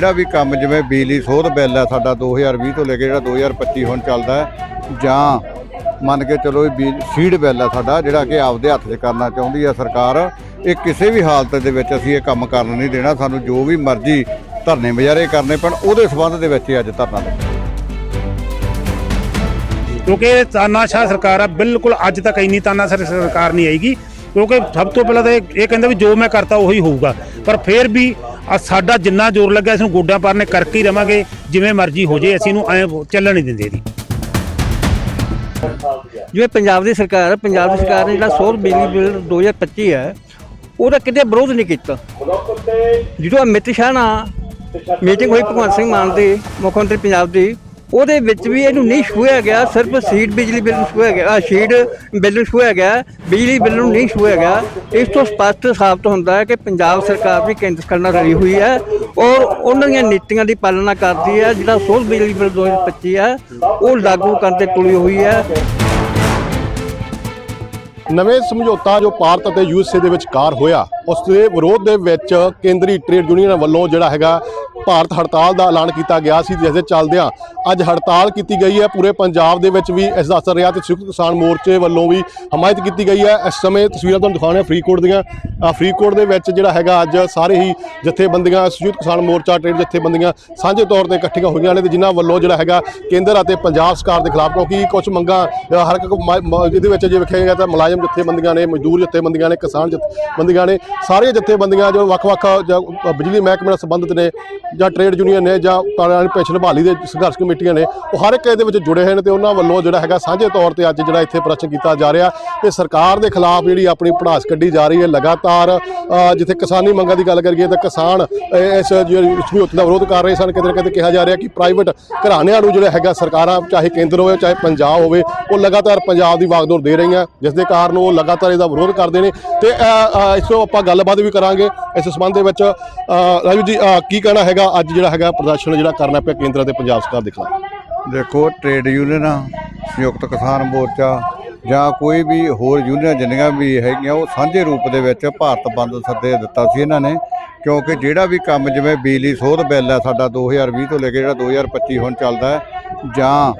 ਜਿਹੜਾ ਵੀ ਕੰਮ ਜਿਵੇਂ ਬਿਜਲੀ, ਸੋਧ ਬਿੱਲ ਹੈ ਸਾਡਾ 2020 ਤੋਂ ਲੈ ਕੇ ਜਿਹੜਾ 2025 ਹੁਣ ਚੱਲਦਾ ਹੈ, ਜਾਂ ਮੰਨ ਕੇ ਚਲੋ ਇਹ ਸੀਡ ਬਿੱਲ ਹੈ ਸਾਡਾ ਜਿਹੜਾ ਕਿ ਆਪਦੇ ਹੱਥ 'ਚ ਕਰਨਾ ਚਾਹੁੰਦੀ ਹੈ ਸਰਕਾਰ, ਇਹ ਕਿਸੇ ਵੀ ਹਾਲਤ ਦੇ ਵਿੱਚ ਅਸੀਂ ਇਹ ਕੰਮ ਕਰਨ ਨਹੀਂ ਦੇਣਾ, ਸਾਨੂੰ ਜੋ ਵੀ ਮਰਜ਼ੀ ਧਰਨੇ ਮੁਜ਼ਾਹਰੇ ਕਰਨੇ ਪੈਣ, ਉਹਦੇ ਸਬੰਧ ਦੇ ਵਿੱਚ ਅੱਜ ਧਰਨਾ ਲੱਗਾ ਕਿਉਂਕਿ ਇਹ ਤਾਨਾਸ਼ਾਹ ਸਰਕਾਰ ਆ, ਬਿਲਕੁਲ ਅੱਜ ਤੱਕ ਇੰਨੀ ਤਾਨਾਸ਼ਾਹ ਸਰਕਾਰ ਨਹੀਂ ਆਏਗੀ ਕਿਉਂਕਿ ਸਭ ਤੋਂ ਪਹਿਲਾਂ ਤਾਂ ਇਹ ਕਹਿੰਦਾ ਵੀ ਜੋ ਮੈਂ ਕਰਤਾ ਉਹੀ ਹੋਊਗਾ, ਪਰ ਫਿਰ ਵੀ ਆ ਸਾਡਾ ਜਿੰਨਾ ਜ਼ੋਰ ਲੱਗਾ ਇਸ ਨੂੰ ਗੋਡਾਂ ਪਾਰਨੇ ਕਰਕੇ ਹੀ ਰਵਾਂਗੇ, ਜਿਵੇਂ ਮਰਜ਼ੀ ਹੋ ਜੇ ਅਸੀਂ ਨੂੰ ਐ ਚੱਲਣ ਨਹੀਂ ਦਿੰਦੇ ਇਹਦੀ। ਜਿਵੇਂ ਪੰਜਾਬ ਦੀ ਸਰਕਾਰ ਪੰਜਾਬ ਦੀ ਸਰਕਾਰ ਨੇ ਜਿਹੜਾ ਸੌਰ ਬਿਜਲੀ ਬਿੱਲ 2025 ਹੈ, ਉਹਦਾ ਕਿਤੇ ਵਿਰੋਧ ਨਹੀਂ ਕੀਤਾ। ਜਦੋਂ ਅਮਿਤ ਸ਼ਾਹ ਨਾਲ ਮੀਟਿੰਗ ਹੋਈ ਭਗਵੰਤ ਸਿੰਘ ਮਾਨ ਦੀ, ਮੁੱਖ ਮੰਤਰੀ ਪੰਜਾਬ ਦੀ ਉਹਦੇ ਵਿੱਚ ਵੀ ਇਹਨੂੰ ਨਹੀਂ ਛੂਹਿਆ ਗਿਆ, ਸਿਰਫ ਸੀਟ ਬਿਜਲੀ ਬਿੱਲ ਨੂੰ ਛੂਹਿਆ ਗਿਆ ਸੀਟ ਬਿੱਲ ਨੂੰ ਛੂਹਿਆ ਗਿਆ, ਬਿਜਲੀ ਬਿੱਲ ਨੂੰ ਨਹੀਂ ਛੂਹਿਆ ਗਿਆ। ਇਸ ਤੋਂ ਸਪਸ਼ਟ ਸਾਬਤ ਹੁੰਦਾ ਹੈ ਕਿ ਪੰਜਾਬ ਸਰਕਾਰ ਵੀ ਕੇਂਦਰ ਸਰਕਾਰ ਨਾਲ ਰਲੀ ਹੋਈ ਹੈ ਔਰ ਉਹਨਾਂ ਦੀਆਂ ਨੀਤੀਆਂ ਦੀ ਪਾਲਣਾ ਕਰਦੀ ਹੈ, ਜਿਹੜਾ ਸੋਲ ਬਿਜਲੀ ਬਿੱਲ 2025 ਹੈ, ਉਹ ਲਾਗੂ ਕਰਨ ਤੇ ਤੁਲੀ ਹੋਈ ਹੈ। ਨਵੇਂ ਸਮਝੌਤਾ ਜੋ ਭਾਰਤ ਅਤੇ ਯੂਐਸਏ ਦੇ ਵਿਚਕਾਰ ਹੋਇਆ, ਉਸ ਦੇ ਵਿਰੋਧ ਦੇ ਵਿੱਚ ਕੇਂਦਰੀ ਟ੍ਰੇਡ ਯੂਨੀਅਨ ਵੱਲੋਂ ਜਿਹੜਾ ਹੈਗਾ ਭਾਰਤ ਹੜਤਾਲ ਦਾ ਐਲਾਨ ਕੀਤਾ ਗਿਆ ਸੀ, ਜਿਸ ਦੇ ਚੱਲਦਿਆਂ ਅੱਜ ਹੜਤਾਲ ਕੀਤੀ ਗਈ ਹੈ। ਪੂਰੇ ਪੰਜਾਬ ਦੇ ਵਿੱਚ ਵੀ ਇਸ ਦਾ ਅਸਰ ਰਿਹਾ ਤੇ ਸੰਯੁਕਤ ਕਿਸਾਨ ਮੋਰਚੇ ਵੱਲੋਂ ਵੀ ਹਮਾਇਤ ਕੀਤੀ ਗਈ ਹੈ। ਇਸ ਸਮੇਂ ਤਸਵੀਰਾਂ ਤੁਹਾਨੂੰ ਦਿਖਾਉਣੇ ਫਰੀਦਕੋਟ ਦੀਆਂ। ਫਰੀਦਕੋਟ ਦੇ ਵਿੱਚ ਜਿਹੜਾ ਹੈਗਾ ਅੱਜ ਸਾਰੇ ਹੀ ਜਥੇਬੰਦੀਆਂ, ਸੰਯੁਕਤ ਕਿਸਾਨ ਮੋਰਚਾ, ਟ੍ਰੇਡ ਜਥੇਬੰਦੀਆਂ ਸਾਂਝੇ ਤੌਰ ਤੇ ਇਕੱਠੀਆਂ ਹੋਈਆਂ ਨੇ ਤੇ ਜਿਨ੍ਹਾਂ ਵੱਲੋਂ ਜਿਹੜਾ ਹੈਗਾ ਕੇਂਦਰ ਅਤੇ ਪੰਜਾਬ ਸਰਕਾਰ ਦੇ ਖਿਲਾਫ, ਕਿਉਂਕਿ ਕੁਝ ਮੰਗਾਂ ਹਰ ਇੱਕ ਮ- ਇਹਦੇ ਵਿੱਚ ਜੇ ਵੇਖਿਆ ਗਿਆ ਤਾਂ ਮੁਲਾਜ਼ਮ ਜਥੇਬੰਦੀਆਂ ਨੇ, ਮਜ਼ਦੂਰ ਜਥੇਬੰਦੀਆਂ ਨੇ, ਕਿਸਾਨ ਜਥੇਬੰਦੀਆਂ ਨੇ, ਸਾਰੀਆਂ ਜਥੇਬੰਦੀਆਂ ਜੋ ਵੱਖ-ਵੱਖ, ਜਾਂ ਬਿਜਲੀ ਮਹਿਕਮੇ ਨਾਲ ਸੰਬੰਧਿਤ ਨੇ ਜਾਂ ਟ੍ਰੇਡ ਯੂਨੀਅਨ ਨੇ ਜਾਂ ਕਾਨੂੰਨੀ ਪੈਨਸ਼ਨ ਬਹਾਲੀ ਦੇ ਸੰਘਰਸ਼ ਕਮੇਟੀਆਂ ਨੇ ਉਹ ਹਰ ਇੱਕ ਇਹਦੇ ਵਿੱਚ ਜੁੜੇ ਹੋਏ ਨੇ ਤੇ ਉਹਨਾਂ ਵੱਲੋਂ ਜਿਹੜਾ ਹੈਗਾ ਸਾਂਝੇ ਤੌਰ ਤੇ ਅੱਜ ਜਿਹੜਾ ਇੱਥੇ ਪ੍ਰਸ਼ਨ ਕੀਤਾ ਜਾ ਰਿਹਾ ਤੇ ਸਰਕਾਰ ਦੇ ਖਿਲਾਫ ਜਿਹੜੀ ਆਪਣੀ ਪੜਾਸ ਕੱਢੀ ਜਾ ਰਹੀ ਹੈ ਲਗਾਤਾਰ ਜਿੱਥੇ ਕਿਸਾਨੀ ਮੰਗਾਂ ਦੀ ਗੱਲ ਕਰੀਏ ਤਾਂ ਕਿਸਾਨ ਇਸ ਜਿਹੜੀ ਸਮਝੌਤੇ ਦਾ ਵਿਰੋਧ ਕਰ ਰਹੇ ਸਨ ਕਿਤੇ ਨਾ ਕਿਤੇ ਕਿਹਾ ਜਾ ਰਿਹਾ ਕਿ ਪ੍ਰਾਈਵੇਟ ਘਰਾਣਿਆਂ ਨੂੰ ਜਿਹੜਾ ਹੈਗਾ ਸਰਕਾਰਾਂ ਚਾਹੇ ਕੇਂਦਰ ਹੋਵੇ ਚਾਹੇ ਪੰਜਾਬ ਹੋਵੇ ਉਹ ਲਗਾਤਾਰ ਪੰਜਾਬ ਦੀ ਵਾਗਡੋਰ ਦੇ ਰਹੀਆਂ ਜਿਸ ਦੇ ਕਾਰਨ ਉਹ ਲਗਾਤਾਰ ਇਹਦਾ ਵਿਰੋਧ ਕਰਦੇ ਨੇ ਤੇ ਇਸ ਤੋਂ ਆਪਾਂ ਗੱਲਬਾਤ ਵੀ ਕਰਾਂਗੇ ਇਸ ਸੰਬੰਧ ਦੇ ਵਿੱਚ ਅ, ਰਾਜੂ ਜੀ ਕੀ ਕਹਿਣਾ ਹੈਗਾ ਅੱਜ ਜਿਹੜਾ ਹੈਗਾ ਪ੍ਰਦਰਸ਼ਨ ਜਿਹੜਾ ਕਰਨਾ ਪਿਆ ਕੇਂਦਰ ਅਤੇ ਪੰਜਾਬ ਸਰਕਾਰ ਦੇ ਖਿਲਾਫ। ਦੇਖੋ ਟ੍ਰੇਡ ਯੂਨੀਅਨ ਸੰਯੁਕਤ ਕਿਸਾਨ ਮੋਰਚਾ, ਜਾਂ ਕੋਈ ਵੀ ਹੋਰ ਯੂਨੀਅਨ ਜਿੰਨੀਆਂ ਵੀ ਹੈਗੀਆਂ, ਉਹ ਸਾਂਝੇ ਰੂਪ ਦੇ ਵਿੱਚ ਭਾਰਤ ਬੰਦ ਸੱਦੇ ਦਿੱਤਾ ਸੀ ਇਹਨਾਂ ਨੇ, ਕਿਉਂਕਿ ਜਿਹੜਾ ਵੀ ਕੰਮ ਜਿਵੇਂ ਬਿਜਲੀ ਸੋਧ ਬਿੱਲ ਹੈ ਸਾਡਾ 2020 ਤੋਂ ਲੈ ਕੇ ਜਿਹੜਾ 2025 ਹੁਣ ਚੱਲਦਾ ਹੈ, ਜਾਂ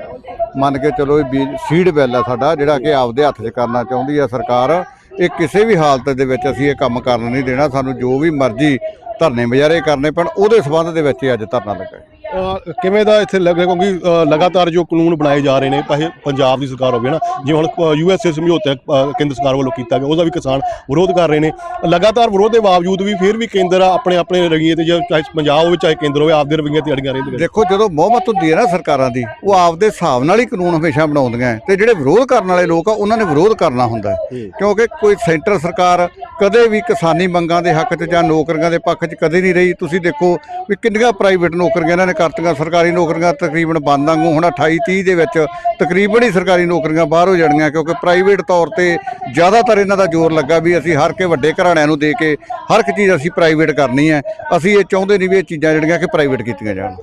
ਮੰਨ ਕੇ ਚਲੋ ਇਹ ਬਿਜ- ਸੀਡ ਬਿੱਲ ਹੈ ਸਾਡਾ, ਜਿਹੜਾ ਕਿ ਆਪਦੇ ਹੱਥ 'ਚ ਕਰਨਾ ਚਾਹੁੰਦੀ ਹੈ ਸਰਕਾਰ, ਇਹ ਕਿਸੇ ਵੀ ਹਾਲਤ ਦੇ ਵਿੱਚ ਅਸੀਂ ਇਹ ਕੰਮ ਕਰਨ ਨਹੀਂ ਦੇਣਾ, ਸਾਨੂੰ ਜੋ ਵੀ ਮਰਜ਼ੀ ਧਰਨੇ ਮੁਜ਼ਾਹਰੇ ਕਰਨੇ ਪੈਣ ਉਹਦੇ ਸਬੰਧ ਦੇ ਵਿੱਚ ਹੀ ਅੱਜ ਧਰਨਾ ਲੱਗਾ ਹੈ। ਕਿਵੇਂ ਦਾ ਇੱਥੇ ਲੱਗ ਰਿਹਾ? ਕਿਉਂਕਿ ਅ, ਲਗਾਤਾਰ ਜੋ ਕਾਨੂੰਨ ਬਣਾਏ ਜਾ ਰਹੇ ਨੇ ਭਾਵੇਂ ਪੰਜਾਬ ਦੀ ਸਰਕਾਰ ਹੋਵੇ ਨਾ ਜਿਵੇਂ ਹੁਣ ਯੂਐਸਏ ਸਮਝੌਤਾ ਅ, ਕੇਂਦਰ ਸਰਕਾਰ ਵੱਲੋਂ ਕੀਤਾ ਗਿਆ ਉਹਦਾ ਵੀ ਕਿਸਾਨ ਵਿਰੋਧ ਕਰ ਰਹੇ ਨੇ। ਲਗਾਤਾਰ ਵਿਰੋਧ ਦੇ ਬਾਵਜੂਦ ਵੀ ਫਿਰ ਵੀ ਕੇਂਦਰ ਆਪਣੇ ਆਪਣੇ ਰਵਈਏ ਤੇ ਜਾਂ ਚਾਹੇ ਪੰਜਾਬ ਹੋਵੇ ਚਾਹੇ ਕੇਂਦਰ ਹੋਵੇ ਆਪਦੇ ਰਵਈਏ ਤੇ ਅੜੀਆਂ ਰਹਿੰਦੀਆਂ ਨੇ। ਦੇਖੋ ਜਦੋਂ ਬਹੁਮਤ ਹੁੰਦੀ ਹੈ ਨਾ ਸਰਕਾਰਾਂ ਦੀ ਉਹ ਆਪਦੇ ਹਿਸਾਬ ਨਾਲ ਹੀ ਕਾਨੂੰਨ ਹਮੇਸ਼ਾ ਬਣਾਉਂਦੀਆਂ ਹੈ ਤੇ ਜਿਹੜੇ ਵਿਰੋਧ ਕਰਨ ਵਾਲੇ ਲੋਕ ਆ ਉਹਨਾਂ ਨੇ ਵਿਰੋਧ ਕਰਨਾ ਹੁੰਦਾ ਹੈ। ਕਿਉਂਕਿ ਕੋਈ ਸੈਂਟਰ ਸਰਕਾਰ ਕਦੇ ਵੀ ਕਿਸਾਨੀ ਮੰਗਾਂ ਦੇ ਹੱਕ 'ਚ ਜਾਂ ਨੌਕਰੀਆਂ ਦੇ ਪੱਖ 'ਚ ਕਦੇ ਨਹੀਂ ਰਹੀ। ਤੁਸੀਂ ਦੇਖੋ ਵੀ ਕਿੰਨੀਆਂ ਪ੍ਰਾਈਵੇਟ ਨੌਕਰੀਆਂ ਇਹਨਾਂ ਨੇ ਕਰਤੀਆਂ, ਸਰਕਾਰੀ ਨੌਕਰੀਆਂ ਤਕਰੀਬਨ ਬੰਦ ਵਾਂਗੂ। ਹੁਣ 28 30 ਦੇ ਵਿੱਚ ਤਕਰੀਬਨ ਹੀ ਸਰਕਾਰੀ ਨੌਕਰੀਆਂ ਬਾਹਰ ਹੋ ਜਾਣਗੀਆਂ ਕਿਉਂਕਿ ਪ੍ਰਾਈਵੇਟ ਤੌਰ ਤੇ ਜ਼ਿਆਦਾਤਰ ਇਹਨਾਂ ਦਾ ਜ਼ੋਰ ਲੱਗਾ ਵੀ ਅਸੀਂ ਹਰ ਕੇ ਵੱਡੇ ਘਰਾਣਿਆਂ ਨੂੰ ਦੇ ਕੇ ਹਰ ਇੱਕ ਚੀਜ਼ ਅਸੀਂ ਪ੍ਰਾਈਵੇਟ ਕਰਨੀ ਹੈ। ਅਸੀਂ ਇਹ ਚਾਹੁੰਦੇ ਨਹੀਂ ਵੀ ਇਹ ਚੀਜ਼ਾਂ ਜਿਹੜੀਆਂ ਕਿ ਪ੍ਰਾਈਵੇਟ ਕੀਤੀਆਂ ਜਾਣ।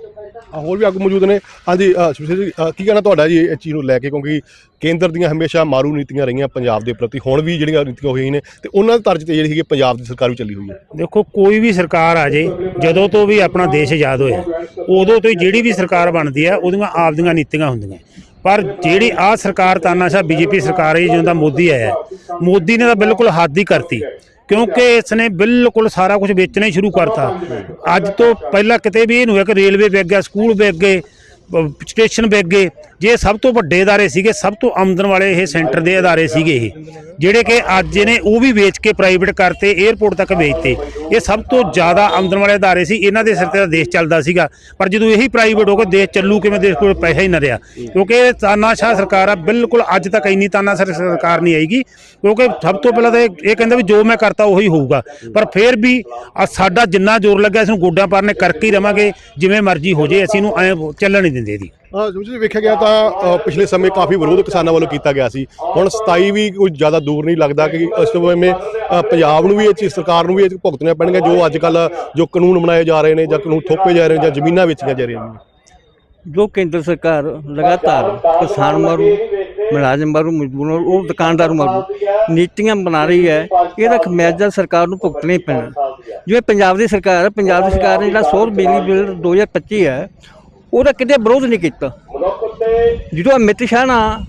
ਅ, ਹੋਰ ਵੀ ਆਗੂ ਮੌਜੂਦ ਨੇ। ਹਾਂਜੀ ਅ, ਸੁਸ਼ੀਲ ਜੀ ਅ, ਕੀ ਕਹਿਣਾ ਤੁਹਾਡਾ ਜੀ ਇਸ ਚੀਜ਼ ਨੂੰ ਲੈ ਕੇ? ਕਿਉਂਕਿ ਕੇਂਦਰ ਦੀਆਂ ਹਮੇਸ਼ਾ ਮਾਰੂ ਨੀਤੀਆਂ ਰਹੀਆਂ ਪੰਜਾਬ ਦੇ ਪ੍ਰਤੀ। ਹੁਣ ਵੀ ਜਿਹੜੀਆਂ ਨੀਤੀਆਂ ਹੋਈਆਂ ਨੇ ਤੇ ਉਹਨਾਂ ਦੇ ਤਰਜ਼ ਤੇ ਜਿਹੜੀ ਹੈਗੀ ਪੰਜਾਬ ਦੀ ਸਰਕਾਰ ਵੀ ਚੱਲੀ ਹੋਈ ਹੈ। ਦੇਖੋ ਕੋਈ ਵੀ ਸਰਕਾਰ ਆ ਜੇ ਜਦੋਂ ਤੋਂ ਵੀ ਆਪਣਾ ਦੇਸ਼ ਆਜ਼ਾਦ ਹੋਇਆ ਉਦੋਂ ਤੋਂ ਹੀ ਜਿਹੜੀ ਵੀ ਸਰਕਾਰ ਬਣਦੀ ਹੈ ਉਹਦੀਆਂ ਆਪਦੀਆਂ ਨੀਤੀਆਂ ਹੁੰਦੀਆਂ। ਪਰ ਜਿਹੜੀ ਆ ਸਰਕਾਰ ਤਾਨਾਸ਼ਾਹ ਬੀਜੇਪੀ ਸਰਕਾਰ ਹੈ ਜਦੋਂ ਦਾ ਮੋਦੀ ਆਇਆ ਮੋਦੀ ਨੇ ਤਾਂ ਬਿਲਕੁਲ ਹੱਦ ਹੀ ਕਰਤੀ। ਕਿਉਂਕਿ ਇਸ ਨੇ ਬਿਲਕੁਲ ਸਾਰਾ ਕੁਝ ਵੇਚਣਾ ਹੀ ਸ਼ੁਰੂ ਕਰਤਾ। ਅੱਜ ਤੋਂ ਪਹਿਲਾਂ ਕਿਤੇ ਵੀ ਇਹ ਨਹੀਂ ਹੋਇਆ ਕਿ ਰੇਲਵੇ ਵਿਕ ਗਿਆ ਸਕੂਲ ਵਿਕ ਗਏ ਸਟੇਸ਼ਨ ਵਿਕ ਗਏ ਜੇ ਸਭ ਤੋਂ ਵੱਡੇ ਅਦਾਰੇ ਸੀਗੇ, ਸਭ ਤੋਂ ਆਮਦਨ ਵਾਲੇ ਇਹ ਸੈਂਟਰ ਦੇ ਅਦਾਰੇ ਸੀਗੇ ਇਹ, ਜਿਹੜੇ ਕਿ ਅੱਜ ਨੇ ਉਹ ਵੀ ਵੇਚ ਕੇ ਪ੍ਰਾਈਵੇਟ ਕਰਤੇ 에어ਪੋਰਟ ਤੱਕ ਵੇਚਤੇ। ਇਹ ਸਭ ਤੋਂ ਜ਼ਿਆਦਾ ਆਮਦਨ ਵਾਲੇ ਅਦਾਰੇ ਸੀ, ਇਹਨਾਂ ਦੇ ਸਿਰ ਤੇ ਦੇਸ਼ ਚੱਲਦਾ ਸੀਗਾ। ਪਰ ਜਦੋਂ ਇਹੀ ਪ੍ਰਾਈਵੇਟ ਹੋ ਕੇ ਦੇਸ਼ ਚੱਲੂ, ਕਿਵੇਂ ਦੇਸ਼ ਕੋਲ ਪੈਸਾ ਹੀ ਨਾ ਰਿਹਾ। ਕਿਉਂਕਿ ਇਹ ਤਾਨਾਸ਼ਾਹ ਸਰਕਾਰ ਆ, ਬਿਲਕੁਲ ਅੱਜ ਤੱਕ ਇੰਨੀ ਤਾਨਾਸ਼ਾਹ ਸਰਕਾਰ ਨਹੀਂ ਆਏਗੀ ਕਿਉਂਕਿ ਸਭ ਤੋਂ ਪਹਿਲਾਂ ਤਾਂ ਇਹ ਕਹਿੰਦਾ ਵੀ ਜੋ ਮੈਂ ਕਰਤਾ ਉਹੀ ਹੋਊਗਾ। ਪਰ ਫਿਰ ਵੀ ਸਾਡਾ ਜਿੰਨਾ ਜ਼ੋਰ ਲੱਗਿਆ, ਇਸ ਨੂੰ ਗੋਡਿਆਂ ਪਾਰ ਕਰਕੇ ਹੀ ਰਵਾਂਗੇ, ਜਿਵੇਂ ਮਰਜ਼ੀ ਹੋ ਜੇ ਅਸੀਂ ਇਹਨੂੰ ਐ ਚੱਲਣ ਨਹੀਂ ਦਿੰਦੇ ਇਹਦੀ। ਹਾਂ ਵੇਖਿਆ ਗਿਆ ਤਾਂ ਪਿਛਲੇ ਸਮੇਂ ਕਾਫੀ ਵਿਰੋਧ ਕਿਸਾਨਾਂ ਵੱਲੋਂ ਕੀਤਾ ਗਿਆ ਸੀ। ਹੁਣ 27 ਵੀ ਕੋਈ ਜ਼ਿਆਦਾ ਦੂਰ ਨਹੀਂ ਲੱਗਦਾ ਕਿ ਇਸ ਸਮੇਂ ਪੰਜਾਬ ਨੂੰ ਵੀ ਇਹ ਚੀਜ਼, ਸਰਕਾਰ ਨੂੰ ਵੀ ਇਹ ਚੀਜ਼ ਭੁਗਤਣੀਆਂ ਪੈਣਗੀਆਂ, ਜੋ ਅੱਜ ਕੱਲ ਜੋ ਕਾਨੂੰਨ ਬਣਾਏ ਜਾ ਰਹੇ ਨੇ ਜਾਂ ਕਾਨੂੰਨ ਥੋਪੇ ਜਾ ਰਹੇ ਨੇ ਜਾਂ ਜ਼ਮੀਨਾਂ ਵੇਚੀਆਂ ਜਾ ਰਹੀਆਂ ਨੇ। ਜੋ ਕੇਂਦਰ ਸਰਕਾਰ ਲਗਾਤਾਰ ਕਿਸਾਨ ਮਾਰੂ, ਮੁਲਾਜ਼ਮ ਮਾਰੂ, ਮਜ਼ਦੂਰ ਮਾਰੂ, ਉਹ ਦੁਕਾਨਦਾਰ ਮਾਰੂ, ਨੀਤੀਆਂ ਬਣਾ ਰਹੀ ਹੈ ਇਹਦਾ ਖਮਿਆਜ਼ਾ ਸਰਕਾਰ ਨੂੰ ਭੁਗਤਣਾ ਹੀ ਪੈਣਾ। ਜਿਵੇਂ ਪੰਜਾਬ ਦੀ ਸਰਕਾਰ ਪੰਜਾਬ ਦੀ ਸਰਕਾਰ ਨੇ ਜਿਹੜਾ ਸੌਰ ਬਿਜਲੀ ਬਿੱਲ 2025 ਹੈ ਉਹਦਾ ਕਿਤੇ ਵਿਰੋਧ ਨਹੀਂ ਕੀਤਾ। ਜਦੋਂ ਅਮਿਤ ਸ਼ਾਹ ਨਾਲ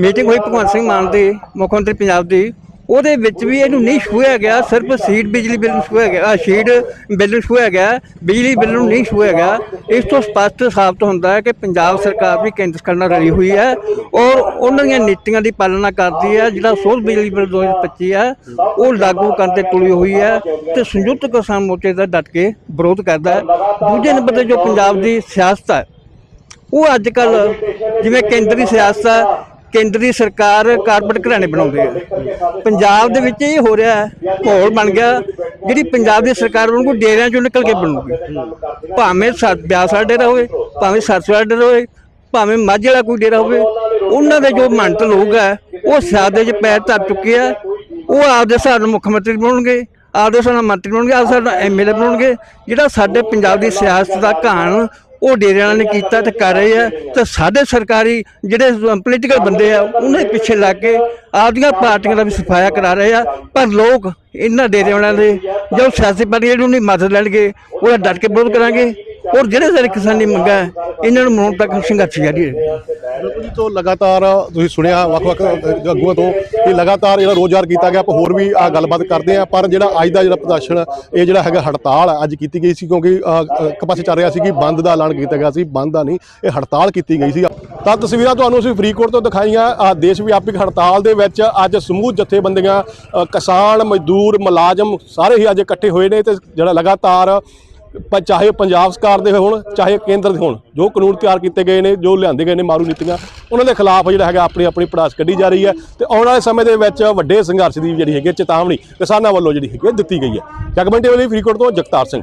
ਮੀਟਿੰਗ ਹੋਈ ਭਗਵੰਤ ਸਿੰਘ ਮਾਨ ਦੀ ਮੁੱਖ ਮੰਤਰੀ ਪੰਜਾਬ ਦੀ ਉਹਦੇ ਵਿੱਚ ਵੀ ਇਹਨੂੰ ਨਹੀਂ ਛੂਹਿਆ ਗਿਆ, ਸਿਰਫ ਸੀਟ ਬਿਜਲੀ ਬਿੱਲ ਨੂੰ ਛੂਹਿਆ ਗਿਆ ਸ਼ੀਟ ਬਿੱਲ ਨੂੰ ਛੂਹਿਆ ਗਿਆ, ਬਿਜਲੀ ਬਿੱਲ ਨੂੰ ਨਹੀਂ ਛੂਹਿਆ ਗਿਆ। ਇਸ ਤੋਂ ਸਪਸ਼ਟ ਸਾਬਤ ਹੁੰਦਾ ਹੈ ਕਿ ਪੰਜਾਬ ਸਰਕਾਰ ਵੀ ਕੇਂਦਰ ਸਰਕਾਰ ਨਾਲ ਰਲੀ ਹੋਈ ਹੈ। ਔਰ ਉਹਨਾਂ ਦੀਆਂ ਨੀਤੀਆਂ ਦੀ ਪਾਲਣਾ ਕਰਦੀ ਹੈ, ਜਿਹੜਾ ਸੋਧ ਬਿਜਲੀ ਬਿੱਲ 2025 ਹੈ, ਉਹ ਲਾਗੂ ਕਰਨ ਤੇ ਤੁਲੀ ਹੋਈ ਹੈ ਤੇ ਸੰਯੁਕਤ ਕਿਸਾਨ ਮੋਰਚੇ ਦਾ ਡਟ ਕੇ ਵਿਰੋਧ ਕਰਦਾ ਹੈ। ਦੂਜੇ ਨੰਬਰ ਤੇ ਜੋ ਪੰਜਾਬ ਦੀ ਸਿਆਸਤ ਹੈ, ਉਹ ਅੱਜ ਕੱਲ ਜਿਵੇਂ ਕੇਂਦਰੀ ਸਿਆਸਤ ਹੈ ਕੇਂਦਰੀ ਸਰਕਾਰ ਕਾਰਪੋਰੇਟ ਘਰਾਣੇ ਬਣਾਉਂਦੀ ਹੈ। ਪੰਜਾਬ ਦੇ ਵਿੱਚ ਇਹ ਹੋ ਰਿਹਾ ਹੈ, ਮਾਹੌਲ ਬਣ ਗਿਆ, ਜਿਹੜੀ ਪੰਜਾਬ ਦੀ ਸਰਕਾਰ ਉਹਨੂੰ ਡੇਰਿਆਂ ਚੋਂ ਨਿਕਲ ਕੇ ਬਣੂਗੀ। ਭਾਵੇਂ ਸਾ- ਬਿਆਸ ਵਾਲਾ ਡੇਰਾ ਹੋਵੇ, ਭਾਵੇਂ ਸਰਸੋਂ ਵਾਲਾ ਡੇਰਾ ਹੋਵੇ, ਭਾਵੇਂ ਮਾਝੇ ਵਾਲਾ ਕੋਈ ਡੇਰਾ ਹੋਵੇ, ਉਹਨਾਂ ਦੇ ਜੋ ਮੰਤ ਲੋਕ ਹੈ, ਉਹ ਸਿਆਦੇ 'ਚ ਪੈਰ ਧਰ ਚੁੱਕੇ ਆ। ਉਹ ਆਪਦੇ ਹਿਸਾਬ ਨਾਲ ਮੁੱਖ ਮੰਤਰੀ ਬਣਾਉਣਗੇ ਆਪਦੇ ਹਿਸਾਬ ਨਾਲ ਮੰਤਰੀ ਬਣਾਉਣਗੇ ਆਪਦੇ ਹਿਸਾਬ ਨਾਲ ਐਮਐਲਏ ਬਣਾਉਣਗੇ ਜਿਹੜਾ ਸਾਡੇ ਪੰਜਾਬ ਦੀ ਸਿਆਸਤ ਦਾ ਘਾਣ ਉਹ ਡੇਰੇ ਵਾਲਿਆਂ ਨੇ ਕੀਤਾ ਤੇ ਕਰ ਰਹੇ ਆ ਤੇ ਸਾਡੇ ਸਰਕਾਰੀ ਜਿਹੜੇ ਪੋਲੀਟੀਕਲ ਬੰਦੇ ਆ, ਉਹਨਾਂ ਪਿੱਛੇ ਲੱਗ ਕੇ ਆਪਦੀਆਂ ਪਾਰਟੀਆਂ ਦਾ ਵੀ ਸਫਾਇਆ ਕਰਾ ਰਹੇ ਆ, ਪਰ ਲੋਕ ਇਹਨਾਂ ਡੇਰੇ ਵਾਲਿਆਂ ਦੇ ਜੋ ਸਿਆਸੀ ਪਾਰਟੀਆਂ ਨੂੰ ਨਹੀਂ ਮਦਦ ਲੈਣਗੇ, ਉਹਦਾ ਡਟ ਕੇ ਵਿਰੋਧ ਕਰਾਂਗੇ। ਔਰ ਜਿਹੜੇ ਸਾਰੇ ਕਿਸਾਨੀ ਮੰਗਾਂ ਇਹਨਾਂ ਨੂੰ ਮਨਾਉਣ ਤੱਕ ਸੰਘਰਸ਼ ਜਾਰੀ ਰਹੇਗਾ ਬਿਲਕੁਲ ਜੀ, ਤੋਂ ਲਗਾਤਾਰ ਤੁਸੀਂ ਸੁਣਿਆ ਵੱਖ-ਵੱਖ ਆਗੂਆਂ ਤੋਂ ਕਿ ਲਗਾਤਾਰ ਜਿਹੜਾ ਰੋਜ਼ਗਾਰ ਕੀਤਾ ਗਿਆ, ਆਪਾਂ ਹੋਰ ਵੀ ਆ ਗੱਲਬਾਤ ਕਰਦੇ ਆ ਪਰ ਜਿਹੜਾ ਅੱਜ ਦਾ ਜਿਹੜਾ ਪ੍ਰਦਰਸ਼ਨ, ਇਹ ਜਿਹੜਾ ਹੈਗਾ ਹੜਤਾਲ ਅੱਜ ਕੀਤੀ ਗਈ ਸੀ ਕਿਉਂਕਿ ਇੱਕ ਪਾਸੇ ਚੱਲ ਰਿਹਾ ਸੀ ਕਿ ਬੰਦ ਦਾ ਐਲਾਨ ਕੀਤਾ ਗਿਆ ਸੀ, ਬੰਦ ਦਾ ਨਹੀਂ, ਇਹ ਹੜਤਾਲ ਕੀਤੀ ਗਈ ਸੀ। ਤਾਂ ਤਸਵੀਰਾਂ ਤੁਹਾਨੂੰ ਅਸੀਂ ਫਰੀਦਕੋਟ ਤੋਂ ਦਿਖਾਈਆਂ। ਦੇਸ਼ ਵਿਆਪਕ ਹੜਤਾਲ ਦੇ ਵਿੱਚ ਅੱਜ ਸਮੂਹ ਜਥੇਬੰਦੀਆਂ ਕਿਸਾਨ, ਮਜ਼ਦੂਰ, ਮੁਲਾਜ਼ਮ ਸਾਰੇ ਹੀ ਅੱਜ ਇਕੱਠੇ ਹੋਏ ਨੇ ਤੇ ਜਿਹੜਾ ਲਗਾਤਾਰ ਚਾਹੇ ਪੰਜਾਬ ਸਰਕਾਰ ਦੇ ਹੋਣ, ਚਾਹੇ ਕੇਂਦਰ ਦੇ ਹੋਣ, ਜੋ ਕਾਨੂੰਨ ਤਿਆਰ ਕੀਤੇ ਗਏ ਨੇ, ਜੋ ਲਿਆਂਦੇ ਗਏ ਨੇ ਮਾਰੂ ਨੀਤੀਆਂ, ਉਹਨਾਂ ਦੇ ਖਿਲਾਫ ਜਿਹੜਾ ਹੈਗਾ ਆਪਣੀ ਆਪਣੀ ਪੜਾਸ ਕੱਢੀ ਜਾ ਰਹੀ ਹੈ ਤੇ ਆਉਣ ਵਾਲੇ ਸਮੇਂ ਦੇ ਵਿੱਚ ਵੱਡੇ ਸੰਘਰਸ਼ ਦੀ ਜਿਹੜੀ ਹੈਗੀ ਹੈ, ਚੇਤਾਵਨੀ ਕਿਸਾਨਾਂ ਵੱਲੋਂ ਜਿਹੜੀ ਹੈਗੀ ਹੈ ਦਿੱਤੀ ਗਈ ਹੈ। ਜਗਮੰਡੀ ਵਾਲੀ ਫਰੀਦਕੋਟ ਤੋਂ ਜਗਤਾਰ ਸਿੰਘ।